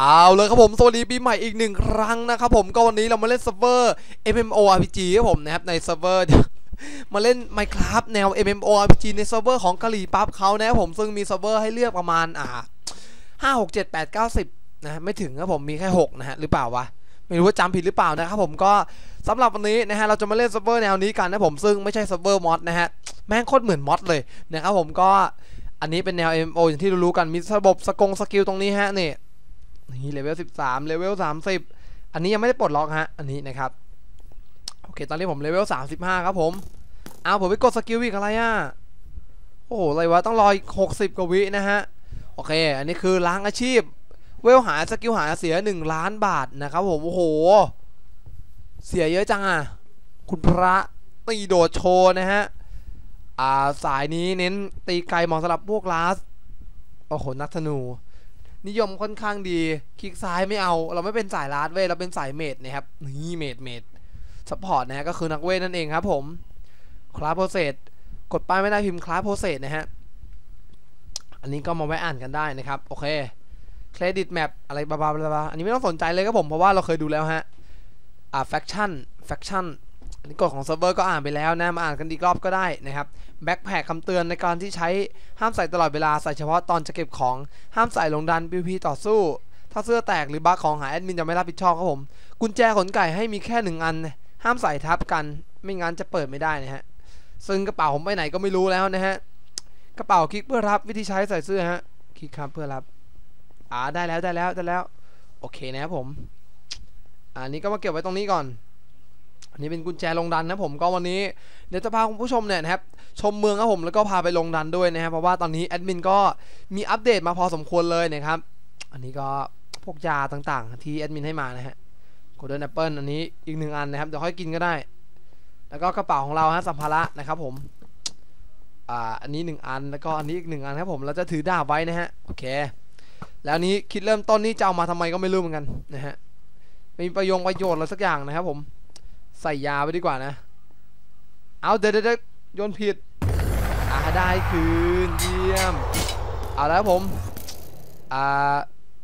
เอาเลยครับผมสวัสดีปีใหม่อีกหนึ่งครั้งนะครับผมก็วันนี้เรามาเล่นเซิร์ฟเวอร์ MMORPG ครับผมนะครับในเซิร์ฟเวอร์มาเล่น Minecraft แนว MMORPG ในเซิร์ฟเวอร์ของกะหรี่ปั๊บเขานะครับผมซึ่งมีเซิร์ฟเวอร์ให้เลือกประมาณอ่าห้าหกเจ็ดแปดเก้าสิบนะไม่ถึงครับผมมีแค่หกนะฮะหรือเปล่าวะไม่รู้ว่าจำผิดหรือเปล่านะครับผมก็สำหรับวันนี้นะฮะเราจะมาเล่นเซิร์ฟเวอร์แนวนี้กันนะผมซึ่งไม่ใช่เซิร์ฟเวอร์มอดนะฮะแม่งโคตรเหมือนมอดเลยนะครับผมก็อันนี้เป็นแนว MMO อย่างที่รู้ๆกันมีระบบสกงสกิลตรงนี้ฮะนี่ นี่เลเวล13เลเวล30 อันนี้ยังไม่ได้ปลดล็อกฮะ อันนี้นะครับ โอเค ตอนนี้ผมเลเวล35 ครับผม เอาผมไปกดสกิลอีกอะไรอะ โอ้โห อะไรวะ ต้องรออีก60 กว่าวินะฮะ โอเค อันนี้คือล้างอาชีพ เวลหาสกิลหาเสีย 1 ล้านบาทนะครับผม โอ้โห เสียเยอะจังอะ คุณพระตีโดดโชว์นะฮะ อ่า สายนี้เน้นตีไกลหมาะสำหรับพวกลาส โอ้โห นักธนู นิยมค่อนข้างดี คลิกซ้ายไม่เอา เราไม่เป็นสายลาดเว้ย เราเป็นสายเมดนะครับ นี่เมดเมดซัพพอร์ตนะฮะก็คือนักเวทนั่นเองครับผมคลาสโปรเซสกดป้ายไม่ได้พิมพ์คลาสโปรเซสนะฮะ อันนี้ก็มาแวะอ่านกันได้นะครับ โอเค เครดิตแมปอะไรบลาบลาบลาอันนี้ไม่ต้องสนใจเลยครับผม เพราะว่าเราเคยดูแล้วฮะ อ่าแฟคชั่นแฟคชั่นอันนี้กฎของเซิร์ฟเวอร์ก็อ่านไปแล้วนะ มาอ่านกันอีกรอบก็ได้นะครับ แบ็คแพคคำเตือนในการที่ใช้ห้ามใส่ตลอดเวลาใส่เฉพาะตอนจะเก็บของห้ามใส่ลงดัน PVP ต่อสู้ ถ้าเสื้อแตกหรือบั๊กของหายแอดมินจะไม่รับผิดชอบครับผม กุญแจขนไก่ให้มีแค่หนึ่งอัน ห้ามใส่ทับกัน ไม่งั้นจะเปิดไม่ได้นะฮะซึ่งกระเป๋าผมไปไหนก็ไม่รู้แล้วนะฮะกระเป๋าคลิกเพื่อรับวิธีใช้ใส่เสื้อฮะคลิกครับเพื่อรับอ่าได้แล้วได้แล้วได้แล้ว โอเคนะครับผม อันนี้ก็มาเก็บไว้ตรงนี้ก่อน อันนี้เป็นกุญแจลงดันนะผมก็วันนี้เดี๋ยวจะพาคุณผู้ชมเนี่ยนะครับ ชมเมืองครับผมแล้วก็พาไปลงดันด้วยนะครับเพราะว่าตอนนี้แอดมินก็มีอัปเดตมาพอสมควรเลยนะครับอันนี้ก็พวกยาต่างๆ ที่แอดมินให้มานะฮะโกลเด้นแอปเปิลอันนี้อีกหนึ่งอันนะครับเดี๋ยวค่อยกินก็ได้ แล้วก็กระเป๋าของเราฮะสัมภาระนะครับผมอ่าอันนี้หนึ่งอันแล้วก็อันนี้อีกหนึ่งอันครับผมเราจะถือดาบไว้นะฮะโอเค แล้วนี้คิดเริ่มต้นนี้จะเอามาทำไมก็ไม่รู้เหมือนกันนะฮะไม่มีประโยชน์ประโยชน์อะไรสักอย่างนะครับผมใส่ยาไปดีกว่านะ เอาเดี๋ยวเดี๋ยวโยนผิด ได้คืนเยี่ยม เอาแล้วผม อ่า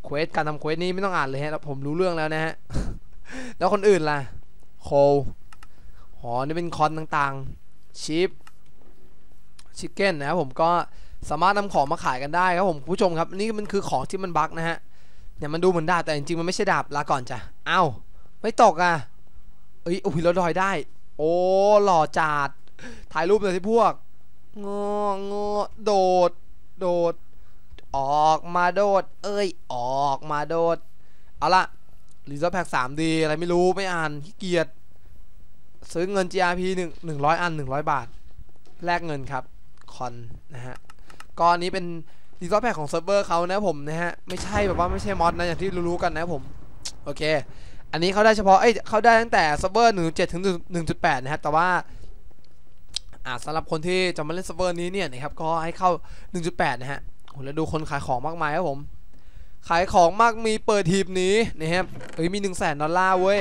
เควสการทำเควสนี้ไม่ต้องอ่านเลยฮะผมรู้เรื่องแล้วนะฮะ แล้วคนอื่นล่ะ โคลหอนี่เป็นคอนต่างๆ ชิป ชิคเก้นนะครับผมก็สามารถนำของมาขายกันได้ครับผมผู้ชมครับ นี่มันคือของที่มันบั๊กนะฮะเนี่ยมันดูเหมือนดาบแต่จริงๆมันไม่ใช่ดาบลาก่อนจ้ะเอ้าไม่ตกอะเอ้ยโอ้ยเราดอยได้ โอ้หล่อจัดถ่ายรูปเลยที่พวก งองอโดด โดด ออกมาโดด เอ้ย ออกมาโดด เอาละรีซิร์ฟแพ็กสามดีอะไรไม่รู้ไม่อ่านขี้เกียจซื้อเงิน GRP หนึ่งหนึ่งร้อยอันหนึ่งร้อยบาท แลกเงินครับ คอน นะฮะก็อันนี้เป็นรีซิร์ฟแพ็กของเซิร์ฟเวอร์เขานะผมนะฮะ ไม่ใช่แบบว่าไม่ใช่มอดนะ อย่างที่รู้ๆกันนะผม โอเค อันนี้เขาได้เฉพาะ เอ้ยเขาได้ตั้งแต่เซิร์ฟเวอร์1.7ถึง1.8นะครับ แต่ว่า อ่าสำหรับคนที่จะมาเล่นเซิร์ฟเวอร์นี้เนี่ยนะครับก็ให้เข้า 1.8 นะฮะโหแล้วดูคนขายของมากมายครับผม ขายของมากมีเปิดทีมนี้นะครับเฮ้ยมี 1 0 0 0 0แสนดอลลาร์เว้ย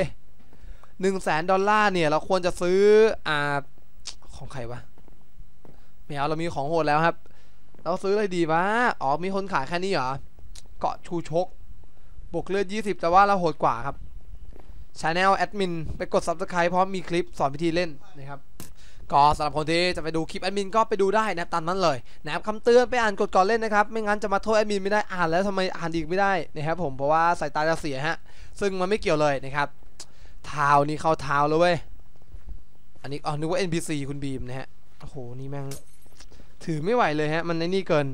1 0 0 0 0แสนดอลลาร์เนี่ยเราควรจะซื้ออ่าของใครวะไม่เอาเรามีของโหดแล้วครับ เราซื้ออะไรดีวะอ๋อมีคนขายแค่นี้เหรอเกาะชูชกบวกเลือด 20 แต่ว่าเราโหดกว่าครับช anel แอดมินไปกด subscribe เพราะมีคลิปสอนวิธีเล่นนะครับ ก็สำหรับคนที่จะไปดูคลิปแอดมินก็ไปดูได้นะครับตามนั้นเลยนะครับคำเตือนไปอ่านกดก่อนเล่นนะครับไม่งั้นจะมาโทษแอดมินไม่ได้อ่านแล้วทำไมอ่านอีกไม่ได้นะครับผมเพราะว่าสายตาจะเสียฮะซึ่งมันไม่เกี่ยวเลยนะครับเท้านี่เข้าเท้าเลยเว้ยอันนี้อ๋อนึกว่า NPC คุณบีมนะฮะโอ้โหนี่แม่งถือไม่ไหวเลยฮะมันในนี่เกิน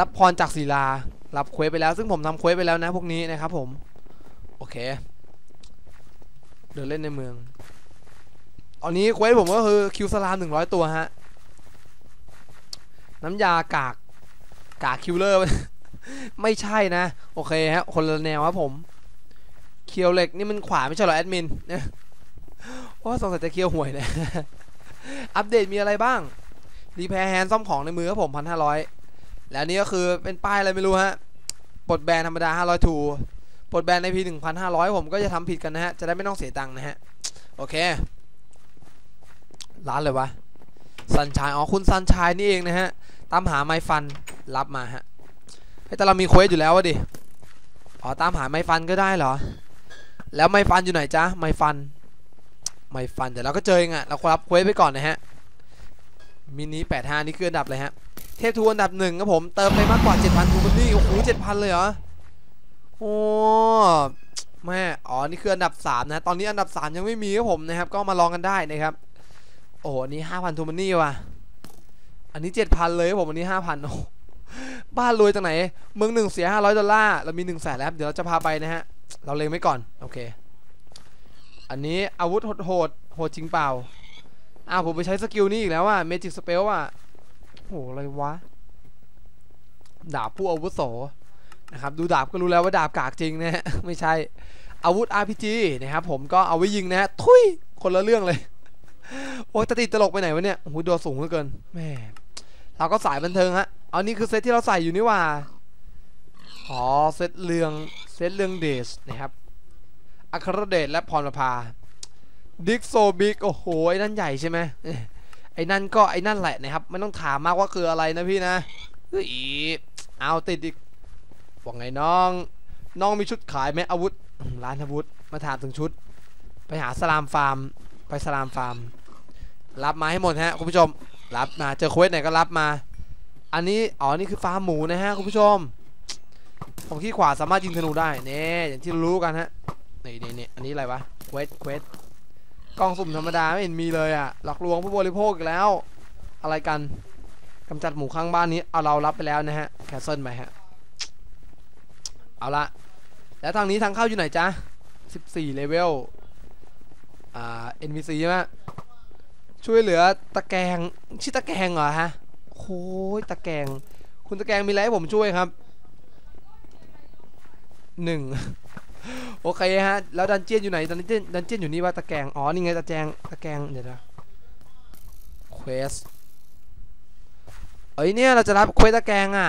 รับพรจากศิลารับเควสไปแล้วซึ่งผมทำเควสไปแล้วนะพวกนี้นะครับผมโอเคเดินเล่นในเมือง ตอนนี้เควสผมก็คือคิวสลามหนึ่งร้อยตัวฮะ น้ำยากาก กากคิวเลอร์ ไม่ใช่นะ โอเคฮะ คนละแนวครับผม เคียวเหล็กนี่มันขวาไม่ใช่หรอแอดมินเนี่ยโอ้สงสัยจะเคียวห่วยเนี่ยอัปเดตมีอะไรบ้าง รีแพร์แฮนด์ซ่อมของในมือครับผมพันห้าร้อยแล้วนี่ก็คือเป็นป้ายอะไรไม่รู้ฮะปลดแบนธรรมดาห้าร้อยทูปลดแบนในพีหนึ่งพันห้าร้อยผมก็จะทำผิดกันนะฮะ จะได้ไม่ต้องเสียตังค์นะฮะ โอเค ร้านเลยวะซันชายอ๋อคุณซันชายนี่เองนะฮะตามหาไม้ฟันรับมาฮะแต่เรามีเควสอยู่แล้ววะดิอ๋อตามหาไม้ฟันก็ได้เหรอ แล้วไม้ฟันอยู่ไหนจ๊ะไม้ฟันไม้ฟันเดี๋ยวเราก็เจอเองอะเราครับเควสไปก่อนนะฮะมินิ85นี่คืออันดับเลยฮะเทพทูอันดับหนึ่งครับผมเติมไปมากกว่า7,000ทูมันนี่โอ้โห7,000เลยเหรอโอ้แม่อ๋อนี่คืออันดับ3นะตอนนี้อันดับ3ยังไม่มีครับผมนะครับก็มาลองกันได้นะครับ โอ้โหอันนี้5,000ทูมันนี่ว่ะ อันนี้7,000เลยครับผมอันนี้5,000โอ้บ้านรวยจากไหน เมืองหนึ่งเสีย500ดอลลาร์ เรามี1 0 0 0 0แสนแล้วครับเดี๋ยวเราจะพาไปนะฮะ เราเล็งไว้ก่อน โอเค อันนี้อาวุธโหดๆโหดจริงเปล่า อ้าว ผมไปใช้สกิลนี้อีกแล้วว่ะเมจิกสเปลว่ะโหอะไรวะ ดาบผู้อาวุโสนะครับ ดูดาบก็รู้แล้วว่าดาบกากจริงนะฮะ ไม่ใช่ อาวุธ RPG นะครับผมก็เอาไว้ยิงนะฮะ ทุย คนละเรื่องเลย โอ้ยตติดตลกไปไหนวะเนี่ยโอ้โหตัวสูงเหลือเกินแม่เราก็สายบันเทิงฮะ เอานี่คือเซตที่เราใส่อยู่นี่ว่าอ๋อเซตเรืองเซตเรืองเดชนะครับอัครเดชและพรประภาดิกโซบิกโอ้โหไอ้นั่นใหญ่ใช่ไหมไอ้นั่นก็ไอ้นั่นแหละนะครับไม่ต้องถามมากว่าคืออะไรนะพี่นะเฮ้ยเอาติดอีกว่าไงน้อง น้องมีชุดขายไหมอาวุธร้านอาวุธมาถามถึงชุด ไปหาสลามฟาร์ม ไปสลามฟาร์ม รับมาให้หมดฮะคุณผู้ชม รับมาเจอเควสไหนก็รับมา อันนี้อ๋อนี่คือฟาร์มหมูนะฮะคุณผู้ชมของที่ขวาสามารถยิงธนูได้เนี่ยอย่างที่รู้กันฮะนี่นี่นี่อันนี้อะไรวะเควสเควสกล่องสุ่มธรรมดาไม่เห็นมีเลยอะหลอกลวงผู้บริโภคอีกแล้ว อะไรกันกำจัดหมูข้างบ้านนี้เอาเรารับไปแล้วนะฮะแคสเซิลไปฮะเอาละแล้วทางนี้ทางเข้าอยู่ไหนจ๊ะ14เลเวลอ่า NPC ใช่ไหม ช่วยเหลือตะแกรงชื่อตะแกรงเหรอฮะโอ้ยตะแกรงคุณตะแกรงมีอะไรให้ผมช่วยครับหนึ่งโอเคฮะ แล้วดันเจียนอยู่ไหนดันเจียนดันเจียนอยู่นี่ว่าตะแกรงอ๋อ นี่ไงตะแกรงตะแกรงเดี๋ยวนะเควสเอ้ยเนี่ยเราจะรับเควสตะแกรงอะ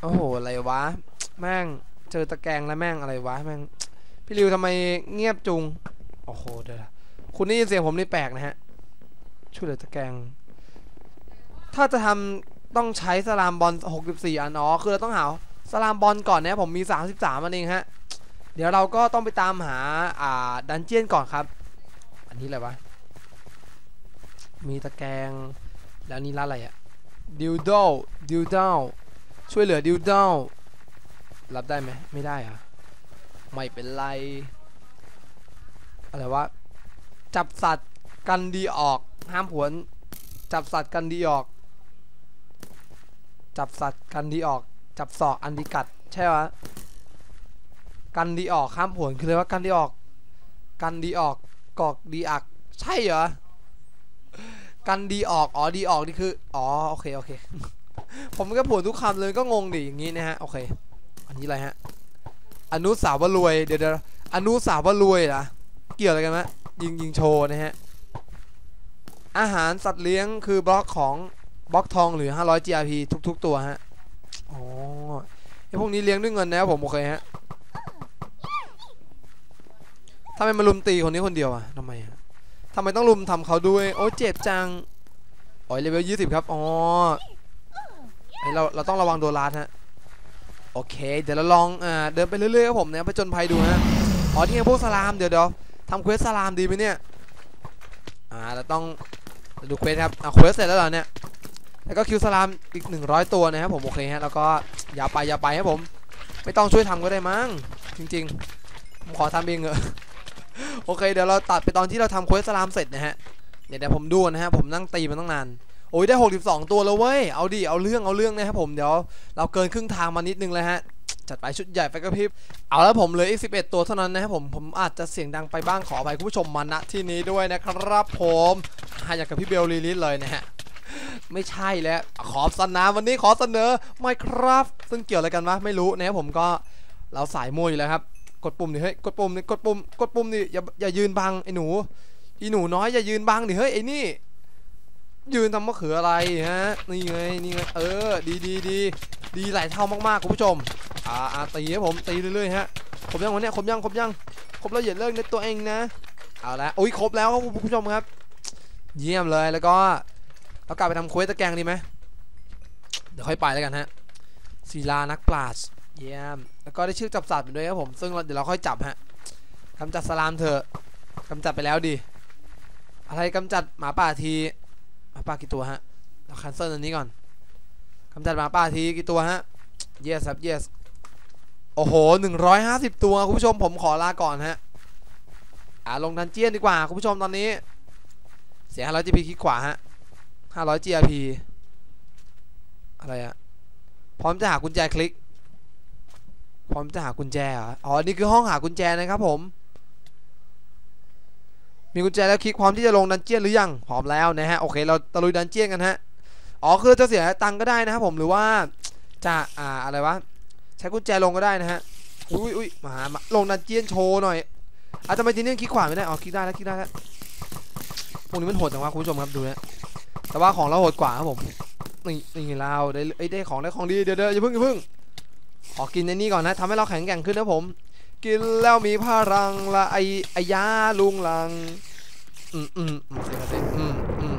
โอ้โห อะไรวะ แม่ง เจอตะแกรงแล้วแม่งอะไรวะแม่ง พี่ริวทำไมเงียบจุง โอ้โห เดี๋ยวนะคุณได้ยินเสียงผมนี่แปลกนะฮะ ช่วยเหลือตะแกรงถ้าจะทำต้องใช้สลามบอล 64 อันอ๋อคือเราต้องหาสลามบอลก่อนนะผมมี 33อันเองฮะ เดี๋ยวเราก็ต้องไปตามหาอ่าดันเจียนก่อนครับ อันนี้อะไรวะ มีตะแกรงแล้วนี่ร้านอะไรอะดิวโดดิวโดช่วยเหลือดิวโดรับได้ไหมไม่ได้อะไม่เป็นไร อะไรวะ จับสัตว์กันดีออก ห้ามผวน จับสัตว์กันดีออก จับสัตว์กันดีออก จับศอกอันดีกัด ใช่ปะกันดีออกข้ามผลคือเลยว่ากันดีออก กันดีออกกอกดีอัก ใช่เหรอ กันดีออกอ๋อดีออกนี่คืออ๋อโอเคโอเค ผมก็ผวนทุกคำเลยก็งงดิอย่างนี้นะฮะโอเค อันนี้อะไรฮะอนุสาวรวยเดี๋ยวเดี๋ยวอนุสาวรวยนะเกี่ยวอะไรกันไหมยิงยิงโชว์นะฮะ อาหารสัตว์เลี้ยงคือบล็อกของบล็อกทองหรือ 500 GRP ทุก ๆ ตัวฮะอ๋อไอพวกนี้เลี้ยงด้วยเงินนะครับผมโอเคฮะทำไมมาลุมตีคนนี้คนเดียวอะทำไมอะทำไมต้องลุมทำเขาด้วย โอ้เจ็บจังอ๋อเลเวลยี่สิบครับ อ๋อไอยเราเราต้องระวังโดนลาดฮะ โอเค เดี๋ยวเราลองอ่าเดินไปเรื่อยๆครับผมเนี่ยไปจนภัยดูฮะ อ๋อนี่ไงพวกสลามเดี๋ยวเดี๋ยวทำเควสสลามดีไหมเนี่ย อ่าเราต้อง ดูเควสครับอ่าเควสเสร็จแล้วเหรอเนี่ยแล้วก็คิวสลามอีก 100 ตัวนะครับผมโอเคฮะแล้วก็อย่าไปอย่าไปครับผม ไม่ต้องช่วยทำก็ได้มั้งจริงๆผมขอทำเองเหอะโอเคเดี๋ยวเราตัดไปตอนที่เราทำเควสสลามเสร็จนะฮะเดี๋ยวผมดูนะฮะผมนั่งตีมันตั้งนานโอ้ยได้ 62 ตัวแล้วเว้ยเอาดิเอาเรื่องเอาเรื่องนะครับผมเดี๋ยวเราเกินครึ่งทางมานิดนึงแล้วฮะ จัดไปชุดใหญ่ไฟกระพริบ เอาแล้วผมเหลยอีก 11 ตัวเท่านั้นนะครับผม ผมอาจจะเสียงดังไปบ้างขออภัยคุณผู้ชมมาณที่นี้ด้วยนะครับผมหายากกับพี่เบลลีลิสเลยนะฮะไม่ใช่แล้ว ขอสนามวันนี้ขอเสนอ Minecraft ซึ่งเกี่ยวอะไรกันวะไม่รู้นะครับผมก็เราสายมวยอยู่แล้วครับ กดปุ่มดิเฮ้ย กดปุ่มดิกดปุ่ม กดปุ่มดิอย่าอย่ายืนบังไอ้หนู อีหนูน้อยอย่ายืนบังดิเฮ้ยไอ้นี่ ยืนทำมะเขืออะไรฮะนี่ไงนี่ไงเออดีดีดีดีหลายเท่ามากๆคุณผู้ชมอ่าอ่าตีครับผมตีเรื่อยๆฮะครบยังวันนี้ครบยังครบยังครบแล้วอย่าเลิกในตัวเองนะเอาละโอ้ยครบแล้วครับคุณผู้ชมครับ เยี่ยมเลยแล้วก็เรากลับไปทำควสตะแกงดีไหมเดี๋ยวค่อยไปแล้วกันฮะศิลานักปราชญ์เยี่ยมแล้วก็ได้ชื่อจับสัตว์ไปด้วยครับผมซึ่งเดี๋ยวเราค่อยจับฮะกำจัดสลามเถอะกำจัดไปแล้วดิอะไรกำจัดหมาป่าที มาป่ากี่ตัวฮะ เราคันเซิลอันนี้ก่อนกำจัดมาป่าทีกี่ตัวฮะ yes ครับ yes โอ้โห 150 ตัว คุณผู้ชมผมขอลาก่อนฮะ อ่าลงดันเจียนดีกว่า คุณผู้ชมตอนนี้ เสีย500 GP คลิกขวาฮะ 500 GP อะไรอะพร้อมจะหากุญแจคลิก พร้อมจะหากุญแจเหรออ๋อ นี่คือห้องหากุญแจนะครับผม มีกุญแจแล้วคลิกพร้อมที่จะลงดันเจียนหรือยังพร้อมแล้วนะฮะโอเคเราตะลุยดันเจียนกันฮะอ๋อคือจะเสียตังก็ได้นะครับผมหรือว่าจะอ่าอะไรวะใช้กุญแจลงก็ได้นะฮะอุ้ยอุ้ยมามาลงดันเจียนโชว์หน่อยอะทำไมทีนี้คลิกขวาไม่ได้อ๋อคลิกได้แล้วคลิกได้แล้วพวกนี้มันโหดจังวะคุณผู้ชมครับดูนะแต่ว่าของเราโหดกว่าครับผมนี่นี่เราได้เอ้ได้ของได้ของดีเดี๋ยวเดี๋ยวอย่าเพิ่งอย่าเพิ่งขอกินในนี้ก่อนนะทำให้เราแข็งแกร่งขึ้นนะผม กินแล้วมีพลังละไอไอยาลุงลังอืมอืมมเดี๋ยเดี๋ยอืมอืม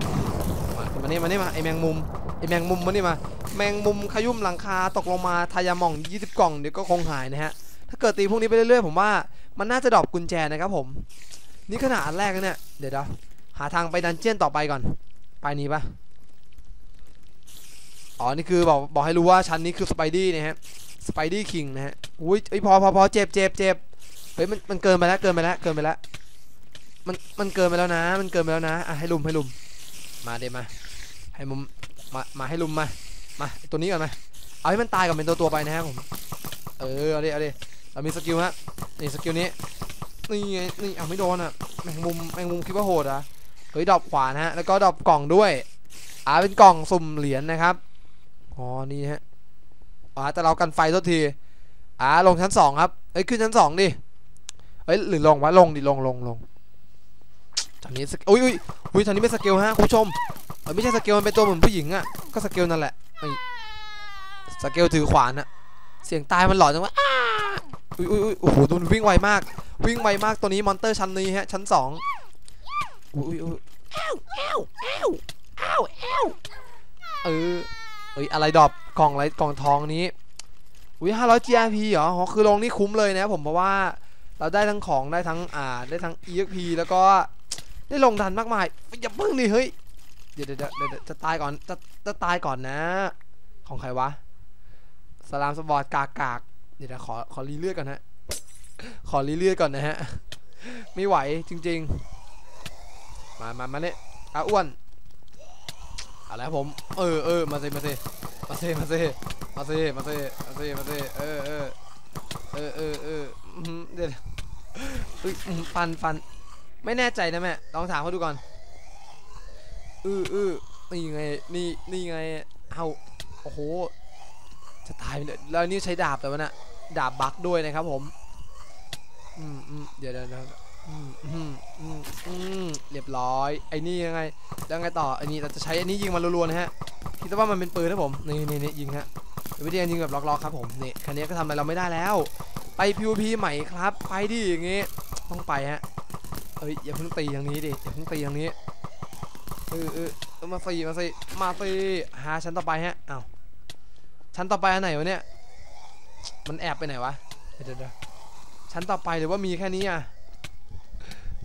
มามานี่มานี่มาไอแมงมุมไอแมงมุมมานี่มา แมงมุมขยุ่มหลังคาตกลงมาทายาหม่อง 20 กล่องเดี๋ยวก็คงหายนะฮะ ถ้าเกิดตีพวกนี้ไปเรื่อยๆผมว่ามันน่าจะดรอปกุญแจนะครับผม นี่ขนาดอันแรกเนี่ยเดี๋ยวเดี๋ยวหาทางไปดันเจี้ยนต่อไปก่อน ไปนี้ปะอ๋อ นี่คือบอกบอกให้รู้ว่าชั้นนี้คือสไปดี้นะฮะ สไปดี้คิงนะฮะอุ้ยไอยพอพอพอเจ็บเจ็บเจ็บเฮ้ยมันมันเกินไปแล้วเกินไปแล้วเกินไปแล้วมันมันเกินไปแล้วนะ มันเกินไปแล้วนะอะให้ลุมให้ลุมมาเดี๋ยวมา ให้มุมมามาให้ลุมมามาตัวนี้ก่อนมาเอาให้มันตายก่อนเป็นตัวตัวไปนะฮะผมเออเอาดิเอาดิเรามีสกิลฮะนี่สกิลนี้นี่ไงนี่เอาไม่โดนอะแมงมุมแมงมุมคิดว่าโหดอะเฮ้ยดอปขวานะฮะแล้วก็ดอปกล่องด้วยอ่าเป็นกล่องสุ่มเหรียญนะครับอ๋อนี่ฮะ อ่าแต่เรากันไฟทุกทีอ่าลงชั้นสองครับเอ้ยขึ้นชั้นสองดิเอ้ยหรือลงวะลงดิลงลงลงตอนนี้สกอุ้ยอุ้ยอุ้ยตอนนี้ไม่สเกลฮะคุณผู้ชมเอ้ยไม่ใช่สเกลมันเป็นตัวเหมือนผู้หญิงอะก็สเกลนั่นแหละไอ้สเกลถือขวานอะเสียงตายมันหลอนจังวะอุ้ยอุ้ยอุ้ยโอ้โหตัววิ่งไวมาก วิ่งไวมากตัวนี้มอนเตอร์ชั้นนี้ฮะชั้นสองอุ้ยอุ้ยอุ้ยอ้าวอ้าวอ้าวอ้าวอ้าวเออเอ้ยอะไรดรอป กล่องอะไรกล่องทองนี้อุ้ยห้าร้อย GRP เหรอคือลงนี่คุ้มเลยนะผมเพราะว่าเราได้ทั้งของได้ทั้งอ่าได้ทั้ง EXP แล้วก็ได้ลงดันมากมายอย่าเพิ่งดิเฮ้ยเดี๋ยวเดี๋ยวเดี๋ยวจะตายก่อนจะจะตายก่อนนะ ของใครวะสลามสปอร์ตกากกากเดี๋ยวเดี๋ยวขอขอรีเลือดก่อนฮะขอรีเลือดก่อนนะฮะไม่ไหวจริง ๆ มามามาเนี่ยอาอ้วน เอาละครับผม เออเออมาเซมาเซมาเซมาเซมาเซมาเซมาเซมาเซเออเออเออเออเออเดี๋ยวเอ้ยฟันฟันไม่แน่ใจนะแม่ลองถามเขาดูก่อนอืออืออนี่ไงนี่นี่ไงเอาโอ้โหจะตายไปเลยแล้วนี่ใช้ดาบแต่ว่าน่ะดาบบักด้วยนะครับผม อืมอืมเดี๋ยวเดี๋ยว เรียบร้อย ไอ้นี่ยังไง แล้วไงต่อไอ้นี่เราจะใช้อันนี้ยิงมันรัวๆนะฮะ คิดว่ามันเป็นปืนนะผม นี่นี่นี่ยิงฮะวิธีการยิงแบบล็อกๆครับผม นี่คันนี้ก็ทำอะไรเราไม่ได้แล้ว ไป PVP ใหม่ครับ ไปดิอย่างงี้ ต้องไปฮะ เอ้ยอย่าเพิ่งตีทางนี้ดิ อย่าเพิ่งตีทางนี้ เออเออมาสิมาสิมาสิหาชั้นต่อไปฮะอ้าวชั้นต่อไปอันไหนวะเนี่ย มันแอบไปไหนวะ เดี๋ยวเดี๋ยวชั้นต่อไปหรือว่ามีแค่นี้อะ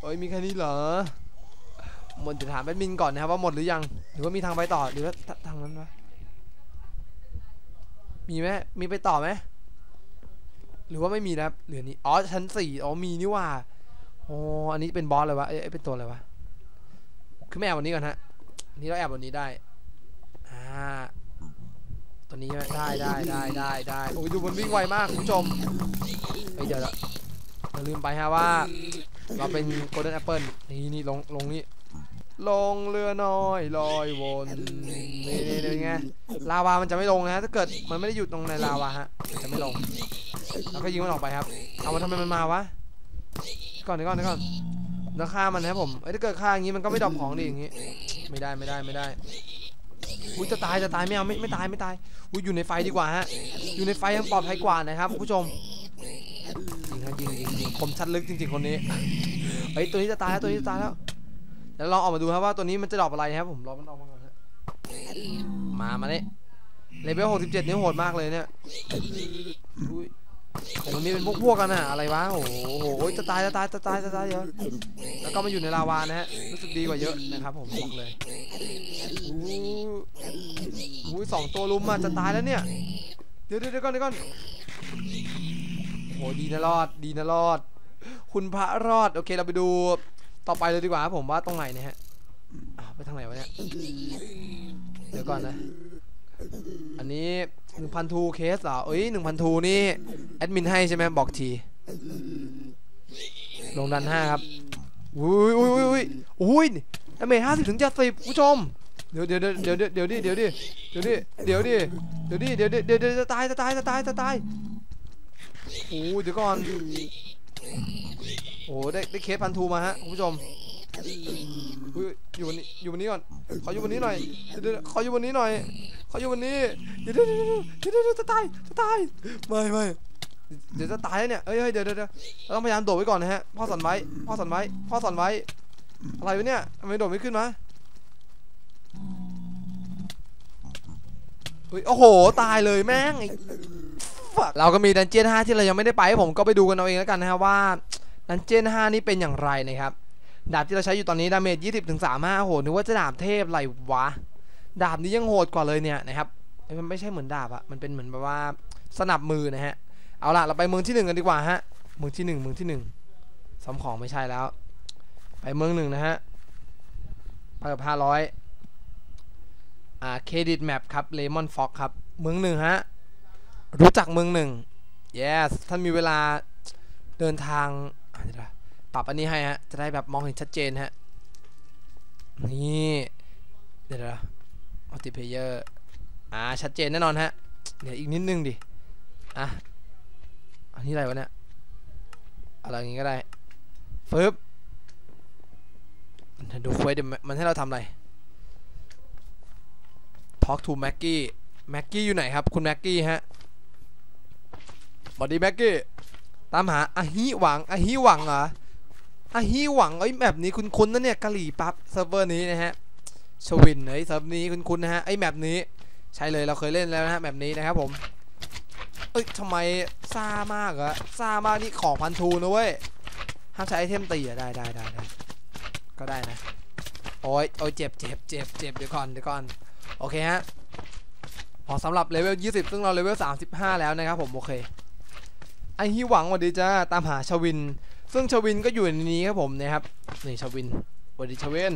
เอ้ยมีแค่นี้เหรอหมดจะถามแอดมินก่อนนะครับว่าหมดหรือยัง หรือว่ามีทางไปต่อหรือว่าททางนั้นวะมีไหมมีไปต่อไหมหรือว่าไม่มีนะครับเหลือนี้อ๋อชั้นสี่อ๋อมีนี่ว่าโอ้อันนี้เป็นบอสเลยวะเอ้ยเอ้เป็นตัวอะไรวะคือไม่แอบวันนี้ก่อนฮะนนี้เราแอบวันนี้ได้อ่าตัวนี้ใช่ไหมได้ได้ได้ได้ได้โอ้ยดูมันวิ่งไวมากคุณผู้ชมเฮ้ยเดี๋ยวเดี๋ยวอย่าลืมไปฮะว่า เราเป็น golden apple นี่นี่ลงลงนี่ลงเรือน้อยลอยวนนี่นี่นี่ไงลาวามันจะไม่ลงนะถ้าเกิดมันไม่ได้หยุดตรงในลาวาฮะจะไม่ลงแล้วก็ยิงมันออกไปครับ เอามันทำไมมันมาวะก่อนเดี๋ยวก่อนเดี๋ยวก่อนแล้วฆ่ามันนะผมเอ้ถ้าเกิดฆ่าอย่างงี้มันก็ไม่ดรอปของดิอย่างงี้ ไม่ได้ไม่ได้ไม่ได้อุ้ยจะตายจะตายไม่เอาไม่ไม่ตายไม่ตายอุ้ยอยู่ในไฟดีกว่าฮะอยู่ในไฟยังปลอดภัยกว่านะครับคุณผู้ชม คมชัดลึกจริงๆคนนี้เฮ้ยตัวนี้จะตายแล้วตัวนี้จะตายแล้วเดี๋ยวลองออกมาดูครับว่าตัวนี้มันจะดรอปอะไรนะครับผมรอมันออกมาก่อนฮะมามาเนี่ยเลเวล67นี่โหดมากเลยเนี่ยอุ้ยมันมีเป็นพวกพวกๆกันอะอะไรวะโอ้โหจะตายจะตายจะตายจะตายเยอะแล้วก็มาอยู่ในลาวานะฮะรู้สึกดีกว่าเยอะนะครับผมบอกเลยอู้หูสองตัวลุมอะจะตายแล้วเนี่ยเดี๋ยวเดี๋ยวก่อนเดี๋ยวก่อน หดีนะรอดดีนะรอด คุณพระรอด โอเคเราไปดูต่อไปเลยดีกว่าผมว่าตรงไหนเนี่ยฮะไปทางไหนวะเนี่ย เดี๋ยวก่อนนะ อันนี้1,000ทูเคสเหรอ เอ้ย1,000ทูนี่ แอดมินให้ใช่ไหมบอกที ลงดันห้าครับ อุ้ยอุ้ยอุ้ยอุ้ยอุ้ยดาเมจห้าสิบถึงเจ็ดสิบผู้ชม เดี๋ยวเดี๋ยวเดี๋ยวเดี๋ยวเดี๋ยวดิเดี๋ยวดิเดี๋ยวดิเดี๋ยวดิเดี๋ยวดิเดี๋ยวดิเดี๋ยวเดี๋ยวจะตายจะตายจะตายจะตาย โอ้ยเดี๋ยวก่อน โอ้ได้ได้เคสพันทูมาฮะคุณผู้ชมอยู่บนนี้อยู่บนนี้ก่อนขออยู่บนนี้หน่อยเดี๋ยวขออยู่บนนี้หน่อยขออยู่บนนี้เดี๋ยวเดี๋ยวเดี๋ยวจะตายจะตายไม่ไม่เดี๋ยวจะตายเนี่ยเอ้ยเดี๋ยวเดี๋ยวเราต้องพยายามโดดไว้ก่อนนะฮะพ่อสอนไว้พ่อสอนไว้พ่อสอนไว้อะไรวะเนี่ยทำไมโดดไม่ขึ้นมาเฮ้ยโอ้โหตายเลยแม่ง fuck เราก็มีดันเจียน5ที่เรายังไม่ได้ไปผมก็ไปดูกันเอาเองแล้วกันนะฮะว่าดันเจียน5นี่เป็นอย่างไรนะครับดาบที่เราใช้อยู่ตอนนี้ดาเมจ20ถึง35โหนึกว่าจะดาบเทพไรวะ ดาบนี้ยังโหดกว่าเลยเนี่ยนะครับมันไม่ใช่เหมือนดาบอะมันเป็นเหมือนแบบว่าสนับมือนะฮะเอาล่ะเราไปเมืองที่หนึ่งกันดีกว่าฮะเมืองที่หนึ่งเมืองที่หนึ่งสำของไม่ใช่แล้ว ไปเมืองหนึ่งนะฮะไปกับ500อ่าเครดิตแมปครับเลมอนฟ็อกครับเมืองหนึ่งฮะ รู้จักเมืองหนึ่ง yes ท่านมีเวลาเดินทางเดี๋ยวนะปรับอันนี้ให้ฮะ จะได้แบบมองเห็นชัดเจนฮะ นี่ เดี๋ยวนะมัลติเพเยอร์ อ่า ชัดเจนแน่นอนฮะ เดี๋ยวอีกนิดนึงดิ อะ อันนี้อะไรวะเนี่ย อะไรอย่างงี้ก็ได้ฟึบดูเควสเดี๋ยวมันให้เราทำอะไร Talk to Maggie แม็กกี้อยู่ไหนครับ คุณแม็กกี้ฮะ บอดี้แม็กกี้ตามหาอาฮิหวังอาฮิหวังเหรออาฮิหวังไอ้แบบนี้คุณคุ้นะเนี่ยกะหรี่ปั๊บเซิร์ฟเวอร์นี้นะฮะชวินไอ้เซิร์ฟนี้คุณคุณนะฮะไอ้แมปนี้ใช่เลยเราเคยเล่นแล้วนะฮะแมปนี้นะครับผมเอ้ยทำไมซ่ามากอะซ่ามากนี่ของพันทูนะเว้ยห้ามใช้ไอเทมตีอะได้ได้ได้ได้ก็ได้นะโอ้ยโอ้ยเจ็บเจ็บเจ็บเจ็บเดี๋ยวก่อนเดี๋ยวก่อนโอเคฮะอ๋อสำหรับเลเวล20 ซึ่งเราเลเวล35 แล้วนะครับผมโอเค ไอฮิหวังสวัสดีจ้าตามหาชวิน ซึ่งชวินก็อยู่ในนี้ครับผมนะครับนี่ชวินสวัสดีชวิน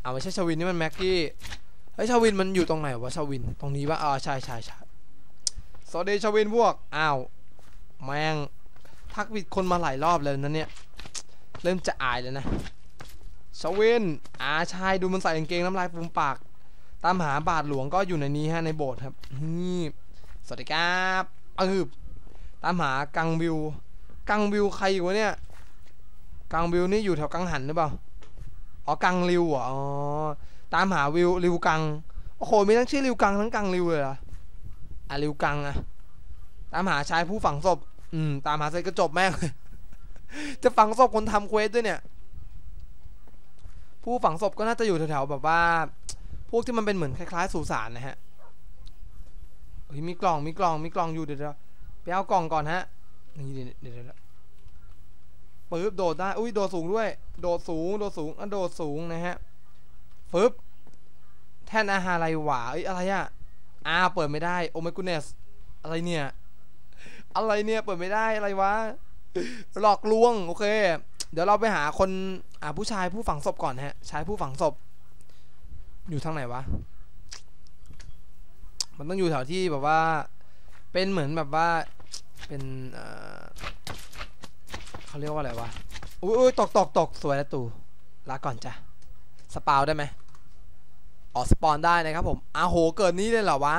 เอาไม่ใช่ชวินนี่มันแม็กกี้เฮ้ยชวินมันอยู่ตรงไหนวะชวิน ตรงนี้ปะอ๋อใช่ใช่ใช่สวัสดีชวินพวกอ้าวแม่งทักผิดคนมาหลายรอบเลยนะเนี่ยเริ่มจะอายแล้วนะชวินอ่าใช่ดูมันใส่กางเกงน้ำลายฟูมปากตามหาบาทหลวงก็อยู่ในนี้ฮะในโบสถ์ครับนี่สวัสดีครับเออ ตามหากังวิว กังวิวใครอยู่วะเนี่ย กังวิวนี่อยู่แถวกังหันหรือเปล่า อ๋อ กังริวออ๋อ ตามหาวิวริวกัง โอ้โห มีทั้งชื่อริวกังทั้งกังริวเลยเหรอ อะริวกังอะตามหาชายผู้ฝังศพ อืม ตามหาเสร็จก็จบแม่งจะฝังศพคนทำเควสด้วยเนี่ย ผู้ฝังศพก็น่าจะอยู่แถวๆแบบว่า พวกที่มันเป็นเหมือนคล้ายๆสุสานนะฮะเฮ้ยมีกล่องมีกล่องมีกล่องอยู่เดี๋ยว ไปเอากล่องก่อนฮะนี่เดี๋ยวเดี๋ยวปึ๊บโดดได้ อุ้ยโดดสูงด้วย โดดสูง โดดสูงอะโดดสูงนะฮะฟึบแท่นอาหารอะไรหวาเอ้ยอะไรอะอ้าเปิดไม่ได้ โอ my goodness อะไรเนี่ย อะไรเนี่ย เปิดไม่ได้ อะไรวะ หลอกลวง โอเค เดี๋ยวเราไปหาคน อ่าผู้ชายผู้ฝังศพก่อนฮะ ชายผู้ฝังศพ อยู่ทางไหนวะ มันต้องอยู่แถวที่แบบว่า เป็นเหมือนแบบว่า เป็นเอ่อเขาเรียกว่าอะไรวะ อุ้ยตกตกตกสวยแล้วตู่ลาก่อนจ้ะ สปาวได้ไหมอ๋อสปอนได้นะครับผมอาโหเกิดนี้เลยเหรอวะ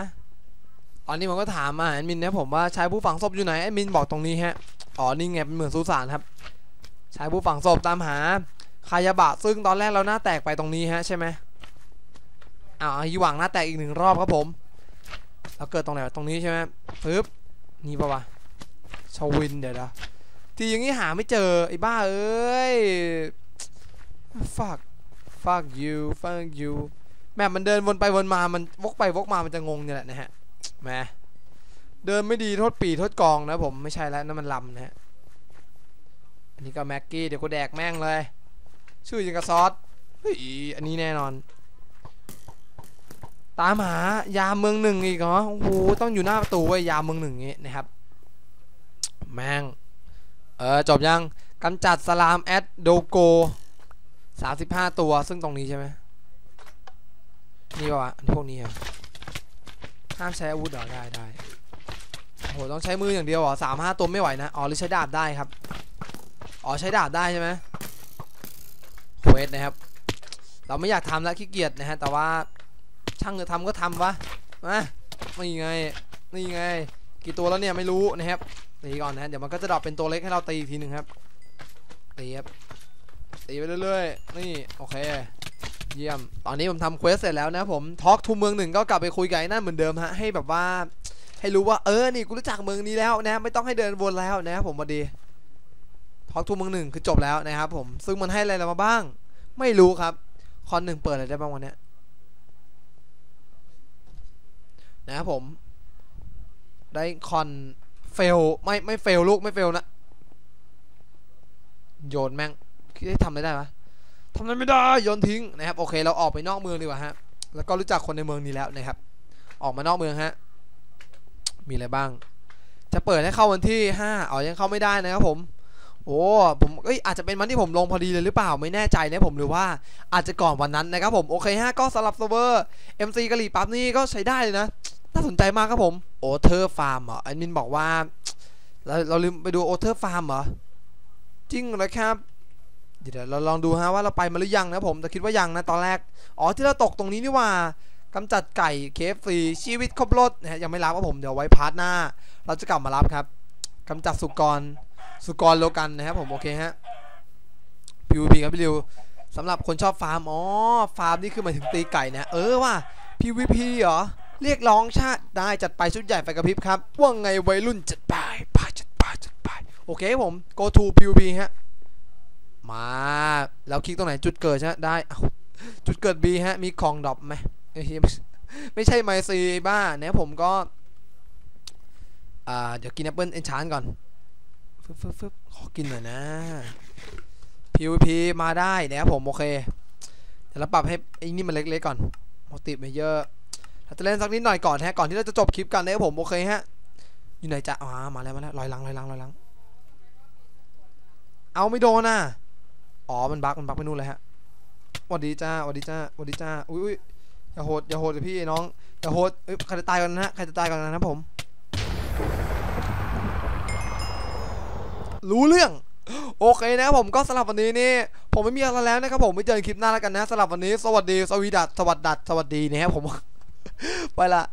ตอนนี้ผมก็ถามมาแอดมินนะผมว่าชายผู้ฝังศพอยู่ไหนแอดมินบอกตรงนี้ฮะ อ๋อนี่ไงเป็นเหมือนสุสานครับชายผู้ฝังศพตามหาคายาบะซึ่งตอนแรกเราหน้าแตกไปตรงนี้ฮะใช่ไหมอ้าวฮิหวังหน้าแตกอีกหนึ่งรอบครับผม เราเกิดตรงไหนตรงนี้ใช่ไหมปึ๊บนี่ปะวะ ชวินเดี๋ยวนะทีอย่างนี้หาไม่เจอ ไอ้บ้าเอ้ย fuck fuck you fuck you แมปมันเดินวนไปวนมามันวกไปวกมามันจะงงเนี่ยแหละนะฮะแหมเดินไม่ดีโทษปีโทษกองนะผมไม่ใช่แล้วนั่นมันลำนะฮะอันนี้ก็แม็กกี้เดี๋ยวกูแดกแม่งเลย ชื่อยังกับซอสเฮ้ยอันนี้แน่นอน ตามหายาเมืองหนึ่งอีกเหรอโอ้โหต้องอยู่หน้าประตูไว้ยยาเมืองหนึ่งนี้นะครับ แม่ง เออ จบยังกำจัดสลามแอดโดโก35ตัว ซึ่งตรงนี้ใช่ไหมนี่ป่าวะพวกนี้อะห้ามใช้อาวุธเหรอได้ได้โอ้โหต้องใช้มืออย่างเดียวเหรอสามห้าตัวไม่ไหวนะ อ๋อหรือใช้ดาบได้ครับ อ๋อใช้ดาบได้ใช่ไหมเควสนะครับ เราไม่อยากทำแล้วขี้เกียจนะฮะ แต่ว่าช่างจะทำก็ทำวะมานี่ไง นี่ไง กี่ตัวแล้วเนี่ยไม่รู้นะครับ ตีก่อนนะเดี๋ยวมันก็จะดรอปเป็นตัวเล็กให้เราตีอีกทีหนึ่งครับตีครับตีไปเรื่อยๆนี่โอเค เยี่ยม ตอนนี้ผมทำเควสเสร็จแล้วนะผมทอล์กทูเมืองหนึ่งก็กลับไปคุยกับไอ้นั่นเหมือนเดิมฮะให้แบบว่า ให้รู้ว่าเออนี่กูรู้จักเมืองนี้แล้วนะ ไม่ต้องให้เดินวนแล้วนะครับผมพอดีทอล์กทูเมืองหนึ่งคือจบแล้วนะครับผมซึ่งมันให้อะไรเรามาบ้าง ไม่รู้ครับคอนหนึ่งเปิดอะไรได้บ้างวันนี้นะครับผมได้คอน เฟลไม่ไม่เฟลลูกไม่เฟลนะ โยนแม่งคิดได้ทำอะไรได้ปะทำอะไรไม่ได้โยนทิ้งนะครับโอเค เราออกไปนอกเมืองดีกว่าฮะแล้วก็รู้จักคนในเมืองนี้แล้วนะครับ ออกมานอกเมืองฮะมีอะไรบ้าง จะเปิดให้เข้าวันที่5อ๋อยังเข้าไม่ได้นะครับผมโอ้ผมเอ้ยอาจจะเป็นวันที่ผมลงพอดีเลยหรือเปล่าไม่แน่ใจนะผมหรือว่าอาจจะก่อนวันนั้นนะครับผมโอเคฮะก็สำหรับเซิร์ฟเวอร์ MC กะหรี่ปั๊บนี่ก็ใช้ได้เลยนะ น่าสนใจมากครับผมโอเทอร์ฟาร์มเหรอแอดมินบอกว่า เราเราลืมไปดูโอเทอร์ฟาร์มเหรอ จริงเหรอครับ เดี๋ยวเราลองดูฮะว่าเราไปมาหรือยังนะผม แต่คิดว่ายังนะตอนแรก อ๋อที่เราตกตรงนี้นี่ว่ากำจัดไก่เคฟฟรีชีวิตครบรถนะฮะยังไม่รับครับผมเดี๋ยวไว้พาร์ทหน้า เราจะกลับมารับครับกำจัดสุกรสุกรโลกันนะครับผมโอเคฮะ PVP ครับพี่ริวสำหรับคนชอบฟาร์ม อ๋อ ฟาร์มนี่คือหมายถึงตีไก่นะ เออว่ะ PVP เหรอ เรียกร้องชาติได้จัดไปชุดใหญ่ไฟกระพริบครับว่าไงวัยรุ่นจัดไปไปจัดไปจัดไปโอเคผม go to PVP ฮะมาแล้วคลิกตรงไหนจุดเกิดใช่ไหมได้จุดเกิด B ฮะมีของดรอปไหมไม่ใช่ไมซีบ้าเนี่ยผมก็อ่าเดี๋ยวกินแอปเปิลเอนชานก่อนฟึบฟึบฟึบขอกินหน่อยนะ PVP มาได้นะครับผม โอเคเดี๋ยวเราปรับให้ไอ้นี่มันเล็กๆก่อนมัลติเมเยอร์ เราจะเล่นสักนิดหน่อยก่อนฮะก่อนที่เราจะจบคลิปกันนะครับผมโอเคฮะอยู่ไหนจะอ่ามาแล้วมาแล้วลอยลังลอยลังลอยลัง เอาไม่โดนน่ะอ๋อมันบักมันบักไปนู่นเลยฮะสวัสดีจ้าสวัสดีจ้าสวัสดีจ้าอุ้ยอย่าโหดอย่าโหดเลยพี่น้องอย่าโหดเอ้ยใครจะตายก่อนนะฮะใครจะตายก่อนนะครับผม รู้เรื่องโอเคนะครับผมก็สำหรับวันนี้นี่ผมไม่มีอะไรแล้วนะครับผมไว้เจอกันคลิปหน้าแล้วกันนะสำหรับวันนี้ สวัสดีสวีดัสสวัสดัสสวัสดีนะครับผม ไปละ